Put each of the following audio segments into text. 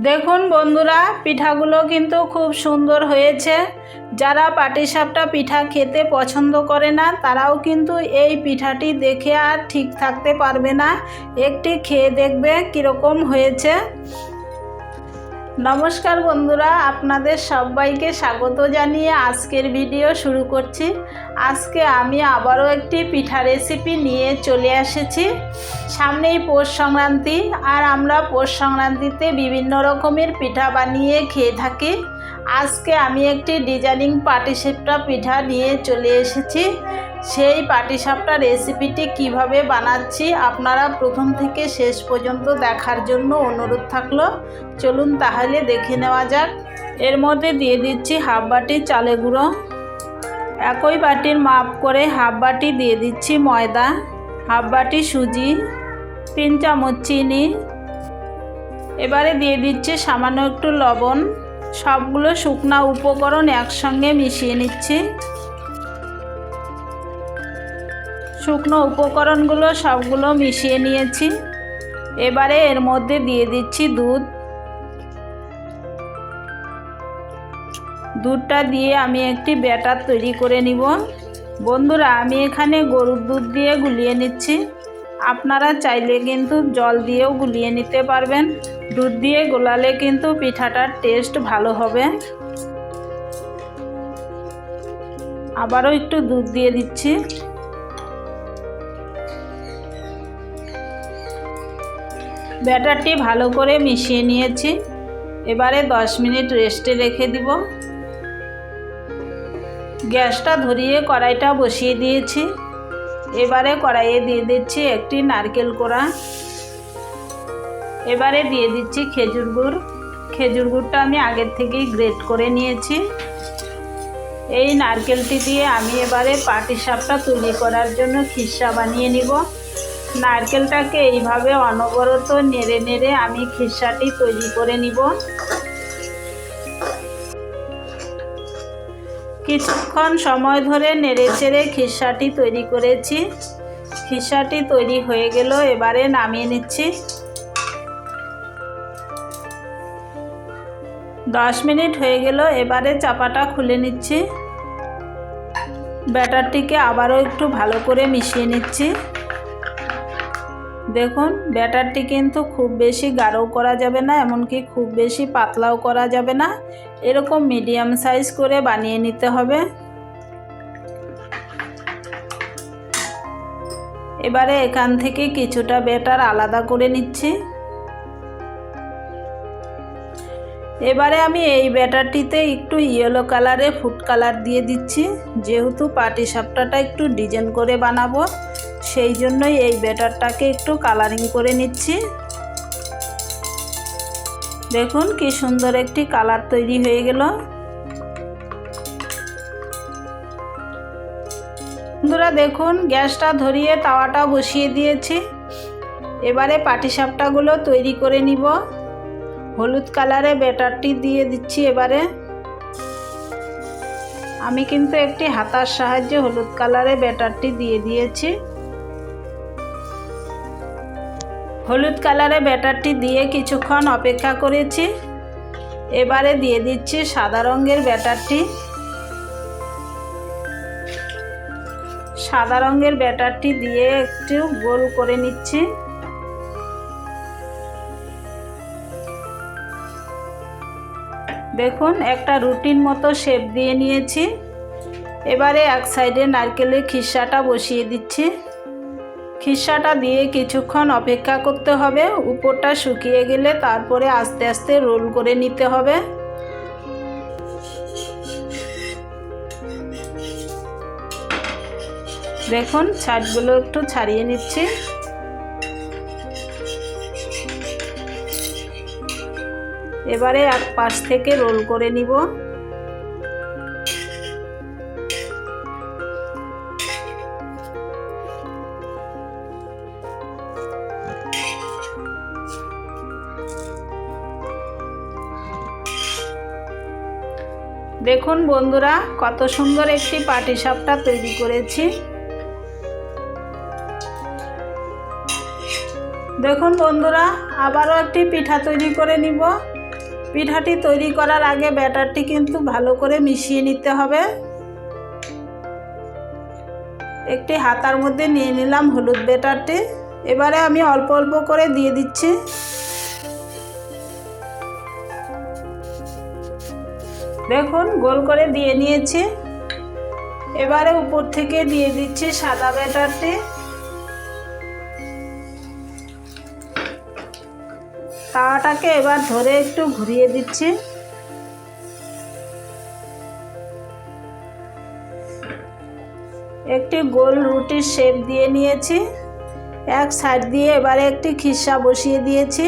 দেখুন বন্ধুরা, পিঠাগুলো কিন্তু খুব সুন্দর হয়েছে। যারা পাটিসাপটা পিঠা খেতে পছন্দ করে না, তারাও কিন্তু এই পিঠাটি দেখে আর ঠিক থাকতে পারবে না। একটি খেয়ে দেখবে কীরকম হয়েছে। নমস্কার বন্ধুরা, আপনাদের সবাইকে স্বাগত জানিয়ে আজকের ভিডিও শুরু করছি। আজকে আমি আবারও একটি পিঠা রেসিপি নিয়ে চলে এসেছি। সামনেই পৌষ সংক্রান্তি, আর আমরা পৌষ সংক্রান্তিতে বিভিন্ন রকমের পিঠা বানিয়ে খেয়ে থাকি। আজকে আমি একটি ডিজাইনিং পাটিসাপটা পিঠা নিয়ে চলে এসেছি। সেই পাটিসাপটা রেসিপিটি কীভাবে বানাচ্ছি আপনারা প্রথম থেকে শেষ পর্যন্ত দেখার জন্য অনুরোধ থাকল। চলুন তাহলে দেখে নেওয়া যাক। এর মধ্যে দিয়ে দিচ্ছি হাফ বাটি চালে গুঁড়ো, একই বাটির মাপ করে হাফ বাটি দিয়ে দিচ্ছি ময়দা, হাফ বাটি সুজি, তিন চামচ চিনি। এবারে দিয়ে দিচ্ছি সামান্য একটু লবণ। সবগুলো শুকনা উপকরণ একসঙ্গে মিশিয়ে নিচ্ছি। শুকনো উপকরণগুলো সবগুলো মিশিয়ে নিয়েছি। এবারে এর মধ্যে দিয়ে দিচ্ছি দুধ। দুধটা দিয়ে আমি একটি ব্যাটার তৈরি করে নিব। বন্ধুরা, আমি এখানে গরুর দুধ দিয়ে গুলিয়ে নিচ্ছি। আপনারা চাইলে কিন্তু জল দিয়েও গুলিয়ে নিতে পারবেন। দুধ দিয়ে গোলালে কিন্তু পিঠাটার টেস্ট ভালো হবে। আবারও একটু দুধ দিয়ে দিচ্ছি। ব্যাটারটি ভালো করে মিশিয়ে নিয়েছি। এবারে 10 মিনিট রেস্টে রেখে দিব। গ্যাসটা ধরিয়ে কড়াইটা বসিয়ে দিয়েছি। এবারে কড়াইয়ে দিয়ে দিচ্ছি একটি নারকেল কোড়া। এবারে দিয়ে দিচ্ছি খেজুর গুড়। খেজুর গুড়টা আমি আগের থেকেই গ্রেট করে নিয়েছি। এই নারকেলটি দিয়ে আমি এবারে পাটিসাপটা তৈরি করার জন্য খিসা বানিয়ে নিব। নারকেলটাকে এইভাবে অনবরত নেড়ে নেড়ে আমি খিসাটি তৈরি করে নিব। কিছুক্ষণ সময় ধরে নেড়ে চেড়ে খিসাটি তৈরি করেছি। খিসাটি তৈরি হয়ে গেল, এবারে নামিয়ে নিচ্ছি। দশ মিনিট হয়ে গেল, এবারে চাপাটা খুলে নিচ্ছি। ব্যাটারটিকে আবারও একটু ভালো করে মিশিয়ে নিচ্ছি। দেখুন, ব্যাটারটি কিন্তু খুব বেশি গাঢ়ও করা যাবে না, এমনকি খুব বেশি পাতলাও করা যাবে না। এরকম মিডিয়াম সাইজ করে বানিয়ে নিতে হবে। এবারে এখান থেকে কিছুটা ব্যাটার আলাদা করে নিচ্ছি। এবারে আমি এই ব্যাটারটিতে একটু ইয়েলো কালারে ফুড কালার দিয়ে দিচ্ছি। যেহেতু পাটি সাপটাটা একটু ডিজাইন করে বানাবো সেই জন্যই এই ব্যাটারটাকে একটু কালারিং করে নিচ্ছি। দেখুন কি সুন্দর একটি কালার তৈরি হয়ে গেল। বন্ধুরা দেখুন, গ্যাসটা ধরিয়ে তাওয়াটা বসিয়ে দিয়েছি। এবারে পাটিসাপটাগুলো তৈরি করে নিব। হলুদ কালারে ব্যাটারটি দিয়ে দিচ্ছি এবারে। আমি কিন্তু একটি হাতার সাহায্যে হলুদ কালারে ব্যাটারটি দিয়ে দিয়েছি। হলুদ কালারে ব্যাটারটি দিয়ে কিছুক্ষণ অপেক্ষা করেছি। এবারে দিয়ে দিচ্ছি সাদা রঙের ব্যাটারটি। সাদা রঙের ব্যাটারটি দিয়ে একটু গোল করে নিচ্ছি। দেখুন, একটা রুটিন মতো শেপ দিয়ে নিয়েছি। এবারে এক সাইডে নারকেলের খিসাটা বসিয়ে দিচ্ছি। খিসাটা দিয়ে কিছুক্ষণ অপেক্ষা করতে হবে। উপরটা শুকিয়ে গেলে তারপরে আস্তে আস্তে রোল করে নিতে হবে। দেখুন, ছাটগুলো একটু ছাড়িয়ে নিচ্ছি। এবারে এক পাশ থেকে রোল করে নিব। দেখুন বন্ধুরা, কত সুন্দর একটি পাটিসাপটা তৈরি করেছি। দেখুন বন্ধুরা, আবারও একটি পিঠা তৈরি করে নিব। পিঠাটি তৈরি করার আগে ব্যাটারটি কিন্তু ভালো করে মিশিয়ে নিতে হবে। একটি হাতার মধ্যে নিয়ে নিলাম হলুদ ব্যাটারটি। এবারে আমি অল্প অল্প করে দিয়ে দিচ্ছি। দেখুন, গোল করে দিয়ে নিয়েছি। এবারে উপর থেকে দিয়ে দিচ্ছি সাদা ব্যাটারটি। তাওয়াটাকে এবার ধরে একটু ঘুরিয়ে দিচ্ছি। একটি গোল রুটির শেপ দিয়ে নিয়েছি। এক সাইড দিয়ে এবারে একটি খিসা বসিয়ে দিয়েছি।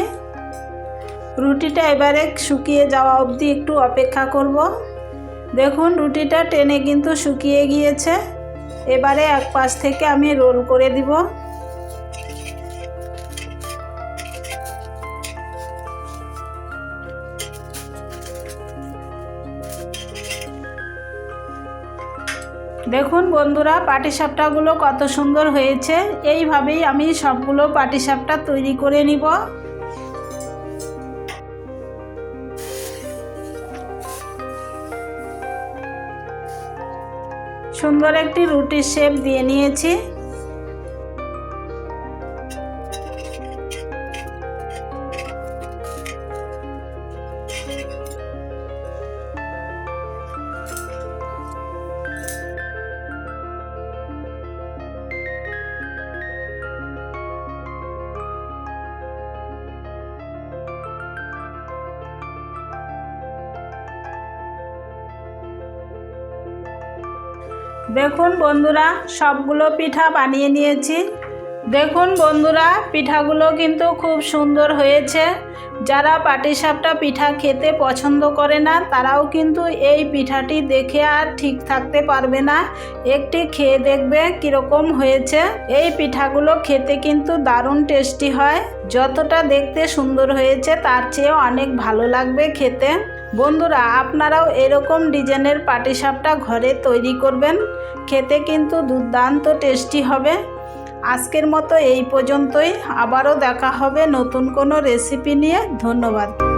রুটিটা এবারে শুকিয়ে যাওয়া অবধি একটু অপেক্ষা করব। দেখুন, রুটিটা টেনে কিন্তু শুকিয়ে গিয়েছে। এবারে এক পাশ থেকে আমি রোল করে দিব। দেখুন বন্ধুরা, পাটিসাপটাগুলো কত সুন্দর হয়েছে। এইভাবেই আমি সবগুলো পাটিসাপটা তৈরি করে নিব। সুন্দর একটি রুটির শেপ দিয়ে নিয়েছি। দেখুন বন্ধুরা, সবগুলো পিঠা বানিয়ে নিয়েছি। দেখুন বন্ধুরা, পিঠাগুলো কিন্তু খুব সুন্দর হয়েছে। যারা পাটিসাপটা পিঠা খেতে পছন্দ করে না, তারাও কিন্তু এই পিঠাটি দেখে আর ঠিক থাকতে পারবে না। একটি খেয়ে দেখবে কীরকম হয়েছে। এই পিঠাগুলো খেতে কিন্তু দারুণ টেস্টি হয়। যতটা দেখতে সুন্দর হয়েছে, তার চেয়েও অনেক ভালো লাগবে খেতে। বন্ধুরা, আপনারাও এরকম ডিজাইনের পাটিসাপটা ঘরে তৈরি করবেন। খেতে কিন্তু দুর্দান্ত টেস্টি হবে। আজকের মতো এই পর্যন্তই। আবারও দেখা হবে নতুন কোনো রেসিপি নিয়ে। ধন্যবাদ।